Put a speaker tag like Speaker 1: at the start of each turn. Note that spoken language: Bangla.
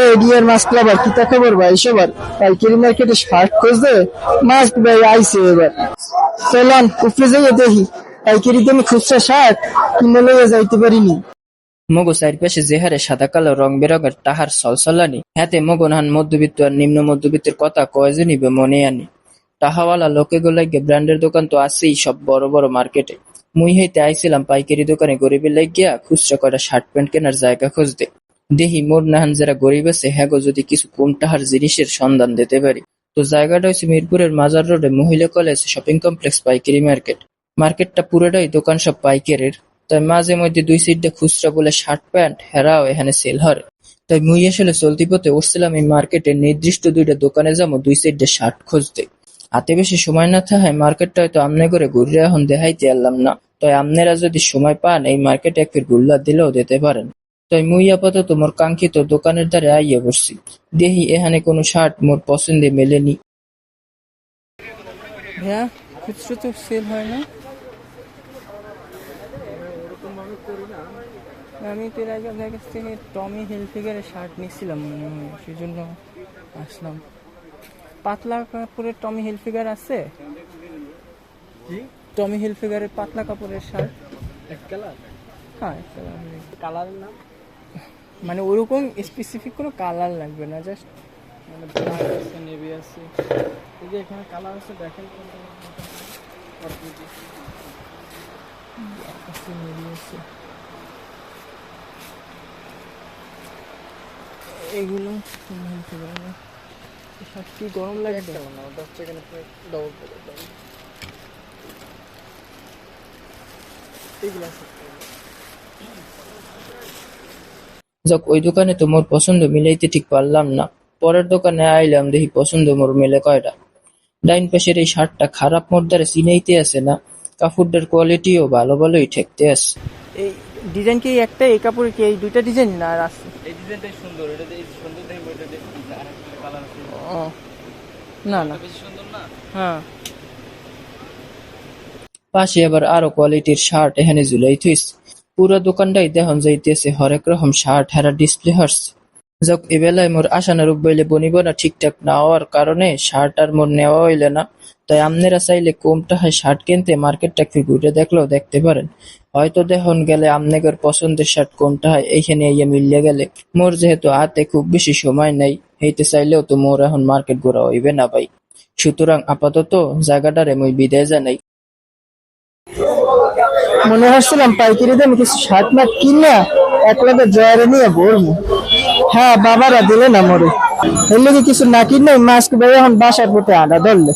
Speaker 1: এ ডিয়ার মাছ ক্লাবার কি তা
Speaker 2: তাহার সলসলানি হাতে মগনহান মধ্যবিত্ত আর নিম্ন মধ্যবিত্তের কথা কয়জে নিবে মনে আনি। টাহাওয়ালা লোকে গোলাইগে ব্র্যান্ডের দোকান তো আছেই সব বড় বড় মার্কেটে। মুই হইতে আইছিলাম পাইকারি দোকানে গরিবের লাগিয়া খুচরা কয়টা শার্ট প্যান্ট কেনার জায়গা খুঁজতে। দেহি মোর নাহান যারা গরিব আছে হ্যাগো যদি কিছু কম টাহার জিনিসের সন্ধান দিতে পারি। তো জায়গাটা হচ্ছে মিরপুরের মাজার রোডে, মহিলা কলেজ, শপিং কমপ্লেক্স, পাইকারি মার্কেট। মার্কেটটা পুরোটাই দোকান সব পাইকারের। তাই মাঝে মধ্যে দুই সিটে খুচরা বলে শার্ট প্যান্ট, হেরাও এখানে সেল হরে তাই মুই আসলে চলতি পথে উঠছিলাম এই মার্কেটে, নির্দিষ্ট দুইটা দোকানে যাব, দুই সাইডে শার্ট খুঁজতে। হাতে বেশি সময় না থাকায় মার্কেটটা হয়তো আমনে করে ঘুরে এখন দেখাইতে পারলাম না। তাই আমনেরা যদি সময় পান, এই মার্কেটে এক ফির গুল্লা দিলেও দিতে পারেন। তাই মুই আপাতত মোর কাঙ্ক্ষিত দোকানের দ্বারে আইয়া বসছি। দেখি এখানে কোনো শার্ট মোর পছন্দে মেলেনি।
Speaker 3: ভাইয়া খুচরো তো সেল হয় না। আমি তো এর আগে আপনার কাছ থেকে টমি হিলফিগারের শার্ট নিয়েছিলাম মনে হয় সেই জন্য আসলাম। পাতলা কাপড়ের টমি হিলফিগার আছে? টমি হিলফিগারের পাতলা কাপড়ের শার্ট।
Speaker 1: এক কালার
Speaker 3: হ্যাঁ
Speaker 1: কালারের নাম?
Speaker 3: মানে ওরকম স্পেসিফিক কোনো কালার লাগবে না জাস্ট
Speaker 1: মানে ব্ল্যাক আছে নেভি আছে। এই যে এখানে কালার আছে দেখেন
Speaker 3: এগুলো শার্ট কি গরম লাগবে
Speaker 1: না ওটা হচ্ছে এখানে ডবল করে এইগুলো আছে।
Speaker 2: যাক ওই দোকানে তো মোর পছন্দ মিলাইতে ঠিক পারলাম না। পরের দোকানে আইলাম দেখি পছন্দ মোর মেলে কয়টা। ডাইন পাশের এই শার্টটা খারাপ মোর দ্বারা চিনাইতে আছে না। কাপড়টার কোয়ালিটিও ভালো ভালোই ঠেকতে আছে
Speaker 3: এই ডিজাইন কি একটা এই কাপড়ে কি এই দুইটা ডিজাইন না আর আছে?
Speaker 1: এই ডিজাইনটাই সুন্দর এটা এই সুন্দর দেখে ওইটা দেখি আর একটা কালার আছে।
Speaker 3: ও না না।
Speaker 1: বেশি সুন্দর না?
Speaker 3: হ্যাঁ।
Speaker 2: পাশে আবার আরও কোয়ালিটির শার্ট এখানে ঝুলাই থুইস পুরো দোকানটাই দেখন যাইতেছে। হরেক রকম শার্ট, হেরা ডিসপ্লে হর্স যাক, এবেলায় মোর আশানুরূপ বইলে বনিব না ঠিকঠাক না হওয়ার কারণে শার্ট আর মোর নেওয়া হইলে না। তাই আমনেরা চাইলে কম টাকায় শার্ট কিনতে মার্কেটটা একটু ঘুরে দেখলেও দেখতে পারেন। হয়তো দেখুন গেলে আমনেগর পছন্দের শার্ট কোনটা হয়, এইখানে ইয়ে মিলিয়ে গেলে। মোর যেহেতু হাতে খুব বেশি সময় নাই, হইতে চাইলেও তো মোর এখন মার্কেট ঘোরা হইবে না ভাই। সুতরাং আপাতত জায়গাটারে মুই বিদায় জানাই।
Speaker 1: মনে হচ্ছিলাম পাইকারি দামে কিছু শার্ট মাঠ কিনা এক লাগে জয়ারে নিয়ে বলব। হ্যাঁ বাবারা দিলে না মরে। লগে কিছু না কিনে মাস্ক বেড়ে এখন বাসার প্রতি আডা ধরলে।